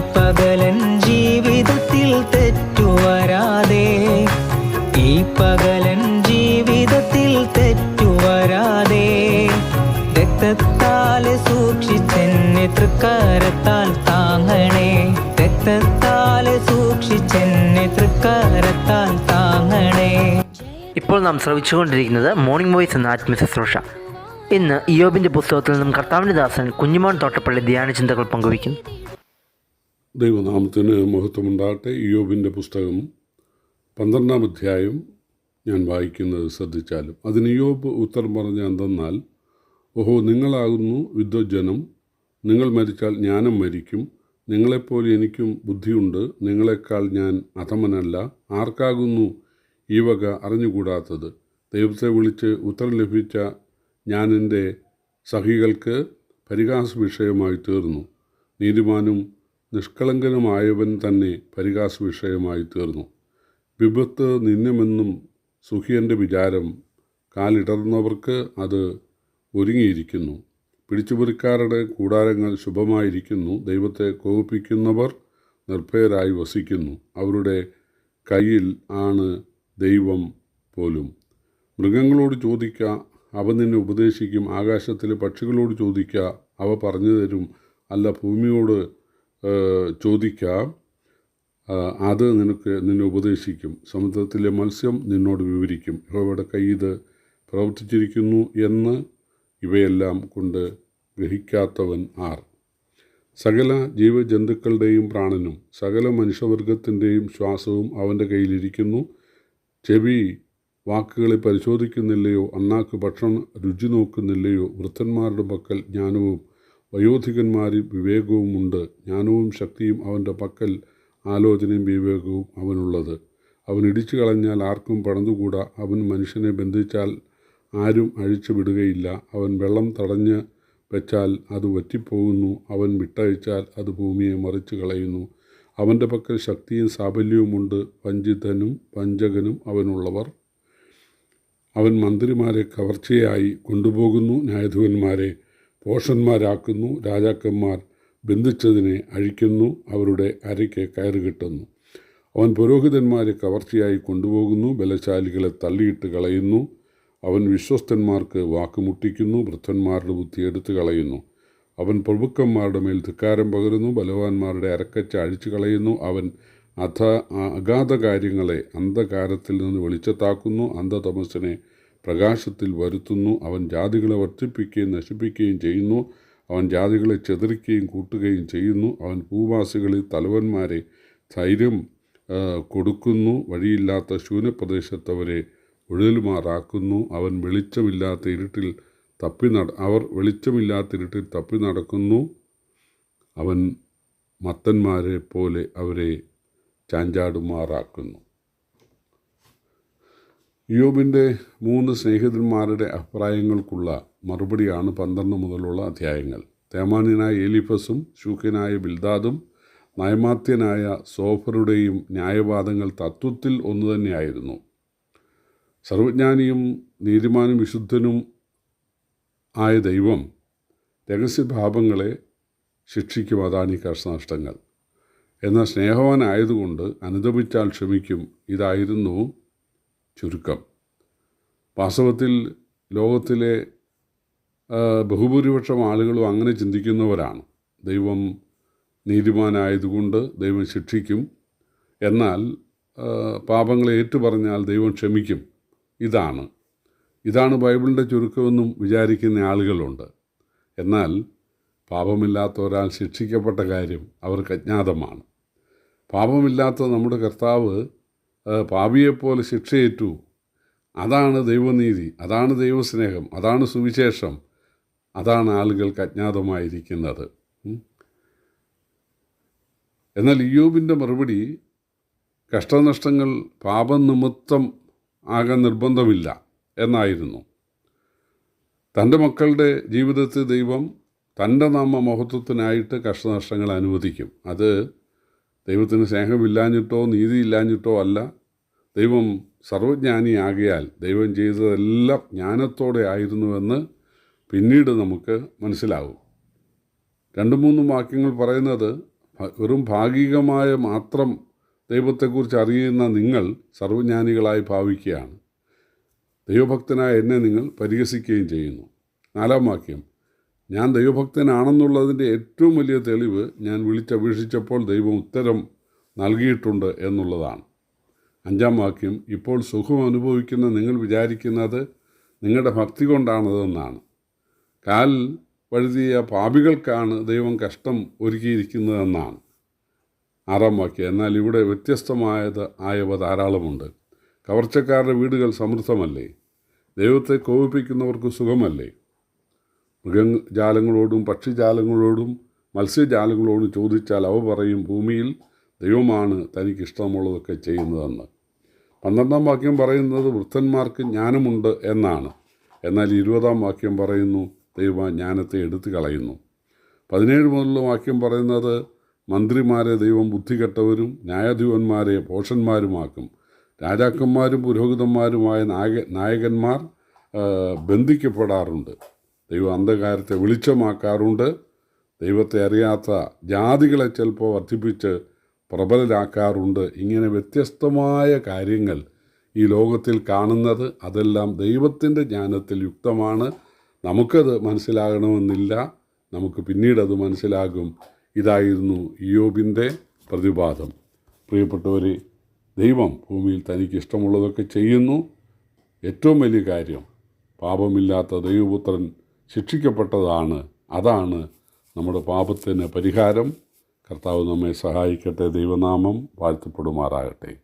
പകലൻ ജീവിതത്തിൽ തെറ്റുവരാതെ ഈ പകലൻ ജീവിതത്തിൽ തെറ്റുവരാതെ രക്തത്താലെ സൂക്ഷിച്ചെന്നെ തൃക്കാരത്താൽ താങ്ങണേ രക്തത്താലെ സൂക്ഷിച്ചെന്നെ തൃക്കാരത്താൽ താങ്ങണേ. ഇപ്പോൾ നാം ശ്രവിച്ചുകൊണ്ടിരിക്കുന്നത് മോർണിംഗ് വോയിസ് എന്ന ആത്മശുശ്രൂഷ ഇന്ന് ഇയോബിന്റെ പുസ്തകത്തിൽ നിന്നും കർത്താവിന്റെ ദാസൻ കുഞ്ഞുമോൻ തോട്ടപ്പള്ളി ധ്യാന ചിന്തകൾ പങ്കുവയ്ക്കുന്നു. ദൈവനാമത്തിന് മഹത്വമുണ്ടാകട്ടെ. ഇയോബിന്റെ പുസ്തകം പന്ത്രണ്ടാം അധ്യായം ഞാൻ വായിക്കുന്നത് ശ്രദ്ധിച്ചാലും. അതിന് ഇയോബ് ഉത്തരം പറഞ്ഞ എന്തെന്നാൽ ഓഹോ നിങ്ങളാകുന്നു വിദ്വജ്ജനം. നിങ്ങൾ മരിച്ചാൽ ജ്ഞാനം മരിക്കും. നിങ്ങളെപ്പോലെ എനിക്കും ബുദ്ധിയുണ്ട്. നിങ്ങളെക്കാൾ ഞാൻ അധമനല്ല. ആർക്കാകുന്നു ഈ വക അറിഞ്ഞുകൂടാത്തത്? ദൈവത്തെ വിളിച്ച് ഉത്തരം ലഭിച്ച ഞാനെന്റെ സഹികൾക്ക് പരിഹാസ വിഷയമായി തീർന്നു. നീതിമാനും നിഷ്കളങ്കനുമായവൻ തന്നെ പരിഹാസ വിഷയമായി തീർന്നു. വിപത്ത് നിന്നുമെന്നും സുഖിയന്റെ വിചാരം കാലിടർന്നവർക്ക് അത് ഒരുങ്ങിയിരിക്കുന്നു. പിടിച്ചുപറിക്കാരുടെ കൂടാരങ്ങൾ ശുഭമായിരിക്കുന്നു. ദൈവത്തെ കോപിപ്പിക്കുന്നവർ നിർഭയരായി വസിക്കുന്നു. അവരുടെ കയ്യിൽ ആണ് ദൈവം പോലും. മൃഗങ്ങളോട് ചോദിക്ക അവ നിന്നെ ഉപദേശിക്കും. ആകാശത്തിലെ പക്ഷികളോട് ചോദിക്ക അവ പറഞ്ഞു തരും. അല്ല ഭൂമിയോട് ചോദിക്കാം. അത് നിനക്ക് നിന്നെ ഉപദേശിക്കും. സമുദ്രത്തിലെ മത്സ്യം നിന്നോട് വിവരിക്കും. യഹോവയുടെ കൈ ഇത് പ്രവർത്തിച്ചിരിക്കുന്നു എന്ന് ഇവയെല്ലാം കൊണ്ട് ഗ്രഹിക്കാത്തവൻ ആർ. സകല ജീവജന്തുക്കളുടെയും പ്രാണനും സകല മനുഷ്യവർഗത്തിന്റെയും ശ്വാസവും അവന്റെ കയ്യിലിരിക്കുന്നു. ചെവി വാക്കുകളെ പരിശോധിക്കുന്നില്ലയോ അണ്ണാക്ക് ഭക്ഷണം രുചി നോക്കുന്നില്ലയോ വൃദ്ധന്മാരുടെ പക്കൽ ജ്ഞാനവും വയോധികന്മാരിൽ വിവേകവുമുണ്ട്. ജ്ഞാനവും ശക്തിയും അവന്റെ പക്കൽ ആലോചനയും വിവേകവും അവനുള്ളത്. അവൻ ഇടിച്ചു കളഞ്ഞാൽ ആർക്കും പണതുകൂടാ. അവൻ മനുഷ്യനെ ബന്ധിച്ചാൽ ആരും അഴിച്ചു വിടുകയില്ല. അവൻ വെള്ളം തടഞ്ഞ് വെച്ചാൽ അത് വറ്റിപ്പോകുന്നു. അവൻ വിട്ടയച്ചാൽ അത് ഭൂമിയെ മറിച്ചു കളയുന്നു. അവന്റെ പക്കൽ ശക്തിയും സാഫല്യവുമുണ്ട് വഞ്ചിതനും വഞ്ചകനും അവനുള്ളവർ അവൻ മന്ത്രിമാരെ കവർച്ചയായി കൊണ്ടുപോകുന്നു. ന്യായാധിപന്മാരെ പോഷന്മാരാക്കുന്നു രാജാക്കന്മാർ ബന്ധിച്ചതിനെ അഴിക്കുന്നു അവരുടെ അരയ്ക്ക് കയറ് കിട്ടുന്നു. അവൻ പുരോഹിതന്മാരെ കവർച്ചയായി കൊണ്ടുപോകുന്നു ബലശാലികളെ തള്ളിയിട്ട് കളയുന്നു. അവൻ വിശ്വസ്തന്മാർക്ക് വാക്കുമുട്ടിക്കുന്നു വൃദ്ധന്മാരുടെ ബുദ്ധി എടുത്തു കളയുന്നു. അവൻ പ്രഭുക്കന്മാരുടെ മേൽ ധിക്കാരം പകരുന്നു ബലവാന്മാരുടെ അരക്കച്ച അഴിച്ചു കളയുന്നു. അവൻ അഥ അഗാധ കാര്യങ്ങളെ അന്ധകാരത്തിൽ നിന്ന് വെളിച്ചത്താക്കുന്നു അന്ധതമസിനെ പ്രകാശത്തിൽ വരുത്തുന്നു. അവൻ ജാതികളെ വർദ്ധിപ്പിക്കുകയും നശിപ്പിക്കുകയും ചെയ്യുന്നു. അവൻ ജാതികളെ ചെതിരിക്കുകയും കൂട്ടുകയും ചെയ്യുന്നു. അവൻ ഭൂവാസികളിൽ തലവന്മാരെ ധൈര്യം കൊടുക്കുന്നു. വഴിയില്ലാത്ത ശൂന്യപ്രദേശത്തവരെ ഉഴലുമാറാക്കുന്നു. അവൻ വെളിച്ചമില്ലാത്ത ഇരുട്ടിൽ തപ്പി നട അവർ വെളിച്ചമില്ലാത്ത ഇരുട്ടിൽ തപ്പി നടക്കുന്നു. അവൻ മത്തന്മാരെ പോലെ അവരെ ചാഞ്ചാടുമാറാക്കുന്നു. യോബിന്റെ മൂന്ന് സ്നേഹിതന്മാരുടെ അഭിപ്രായങ്ങൾക്കുള്ള മറുപടിയാണ് പന്ത്രണ്ട് മുതലുള്ള അധ്യായങ്ങൾ. തേമാന്യനായ എലിഫസും ശൂഖ്യനായ ബിൽദാദും നയമാത്യനായ സോഫറുടെയും ന്യായവാദങ്ങൾ തത്വത്തിൽ ഒന്നു തന്നെയായിരുന്നു. സർവജ്ഞാനിയും നീതിമാനും വിശുദ്ധനും ആയ ദൈവം രഹസ്യഭാവങ്ങളെ ശിക്ഷിക്കും അതാണ് ഈ കർഷനഷ്ടങ്ങൾ എന്നാൽ സ്നേഹവാനായതുകൊണ്ട് അനുദപിച്ചാൽ ക്ഷമിക്കും. ഇതായിരുന്നു ചുരുക്കം. വാസ്തവത്തിൽ ലോകത്തിലെ ബഹുഭൂരിപക്ഷം ആളുകളും അങ്ങനെ ചിന്തിക്കുന്നവരാണ്. ദൈവം നീതിമാനായതുകൊണ്ട് ദൈവം ശിക്ഷിക്കും. എന്നാൽ പാപങ്ങളെ ഏറ്റുപറഞ്ഞാൽ ദൈവം ക്ഷമിക്കും. ഇതാണ്. ഇതാണ് ബൈബിളിന്റെ ചുരുക്കമെന്നും വിചാരിക്കുന്ന ആളുകളുണ്ട്. എന്നാൽ പാപമില്ലാത്ത ഒരാൾ ശിക്ഷിക്കപ്പെട്ട കാര്യം അവർക്ക് അജ്ഞാതമാണ്. പാപമില്ലാത്ത നമ്മുടെ കർത്താവ് പാപിയെപ്പോലെ ശിക്ഷയേറ്റു. അതാണ് ദൈവനീതി അതാണ് ദൈവസ്നേഹം അതാണ് സുവിശേഷം. അതാണ് ആളുകൾക്ക് അജ്ഞാതമായിരിക്കുന്നത്. എന്നാൽ ഇയോബിന്റെ മറുപടി കഷ്ടനഷ്ടങ്ങൾ പാപനിമിത്തം ആകാൻ നിർബന്ധമില്ല എന്നായിരുന്നു. തന്റെ മക്കളുടെ ജീവിതത്തിൽ ദൈവം തന്റെ നാമ മഹത്വത്തിനായിട്ട് കഷ്ടനഷ്ടങ്ങൾ അനുവദിക്കും. അത് ദൈവത്തിന് സ്നേഹമില്ലാഞ്ഞിട്ടോ നീതിയില്ലാഞ്ഞിട്ടോ അല്ല. ദൈവം സർവജ്ഞാനിയാകിയാൽ ദൈവം ചെയ്തതെല്ലാം ജ്ഞാനത്തോടെ ആയിരുന്നുവെന്ന് പിന്നീട് നമുക്ക് മനസ്സിലാവും. രണ്ട് മൂന്ന് വാക്യങ്ങൾ പറയുന്നത് വെറും ഭാഗികമായ മാത്രം ദൈവത്തെക്കുറിച്ച് അറിയുന്ന നിങ്ങൾ സർവജ്ഞാനികളായി ഭാവിക്കുകയാണ്. ദൈവഭക്തനായ എന്നെ നിങ്ങൾ പരിഹസിക്കുകയും ചെയ്യുന്നു. നാലാം വാക്യം ഞാൻ ദൈവഭക്തനാണെന്നുള്ളതിന്റെ ഏറ്റവും വലിയ തെളിവ് ഞാൻ വിളിച്ചപേക്ഷിച്ചപ്പോൾ ദൈവം ഉത്തരം നൽകിയിട്ടുണ്ട് എന്നുള്ളതാണ്. അഞ്ചാം വാക്യം ഇപ്പോൾ സുഖം അനുഭവിക്കുന്ന നിങ്ങൾ വിചാരിക്കുന്നത് നിങ്ങളുടെ ഭക്തി കൊണ്ടാണതെന്നാണ് കാൽ വഴുതിയ പാപികൾക്കാണ് ദൈവം കഷ്ടം ഒരുക്കിയിരിക്കുന്നതെന്നാണ് ആറാം വാക്യം എന്നാൽ ഇവിടെ വ്യത്യസ്തമായത് ആയവ ധാരാളമുണ്ട്. കവർച്ചക്കാരുടെ വീടുകൾ സമൃദ്ധമല്ലേ? ദൈവത്തെ കോപിപ്പിക്കുന്നവർക്ക് സുഖമല്ലേ? മൃഗജാലങ്ങളോടും പക്ഷിജാലങ്ങളോടും മത്സ്യജാലങ്ങളോടും ചോദിച്ചാൽ അവ പറയും ഭൂമിയിൽ ദൈവമാണ് തനിക്കിഷ്ടമുള്ളതൊക്കെ ചെയ്യുന്നതെന്ന്. പന്ത്രണ്ടാം വാക്യം പറയുന്നത് വൃത്തന്മാർക്ക് ജ്ഞാനമുണ്ട് എന്നാണ്. എന്നാൽ ഇരുപതാം വാക്യം പറയുന്നു ദൈവം ജ്ഞാനത്തെ എടുത്തു കളയുന്നു. പതിനേഴ് മുതലുള്ള വാക്യം പറയുന്നത് മന്ത്രിമാരെ ദൈവം ബുദ്ധികെട്ടവരും ന്യായാധിപന്മാരെ പോഷന്മാരുമാക്കും രാജാക്കന്മാരും പുരോഹിതന്മാരുമായ നായക നായകന്മാർ ബന്ധിക്കപ്പെടാറുണ്ട്. ദൈവം അന്ധകാരത്തെ വെളിച്ചമാക്കാറുണ്ട്. ദൈവത്തെ അറിയാത്ത ജാതികളെ ചിലപ്പോൾ വർദ്ധിപ്പിച്ച് പ്രബലരാക്കാറുണ്ട്. ഇങ്ങനെ വ്യത്യസ്തമായ കാര്യങ്ങൾ ഈ ലോകത്തിൽ കാണുന്നത് അതെല്ലാം ദൈവത്തിന്റെ ജ്ഞാനത്തിൽ യുക്തമാണ്. നമുക്കത് മനസ്സിലാകണമെന്നില്ല. നമുക്ക് പിന്നീടത് മനസ്സിലാകും. ഇതായിരുന്നു ഇയോബിന്റെ പ്രതിപാദം. പ്രിയപ്പെട്ടവർ ദൈവം ഭൂമിയിൽ തനിക്ക് ഇഷ്ടമുള്ളതൊക്കെ ചെയ്യുന്നു. ഏറ്റവും വലിയ കാര്യം പാപമില്ലാത്ത ദൈവപുത്രൻ ശിക്ഷിക്കപ്പെട്ടതാണ്. അതാണ് നമ്മുടെ പാപത്തിന് പരിഹാരം. കർത്താവ് നമ്മെ സഹായിക്കട്ടെ. ദൈവനാമം വാഴ്ത്തപ്പെടുമാറാകട്ടെ.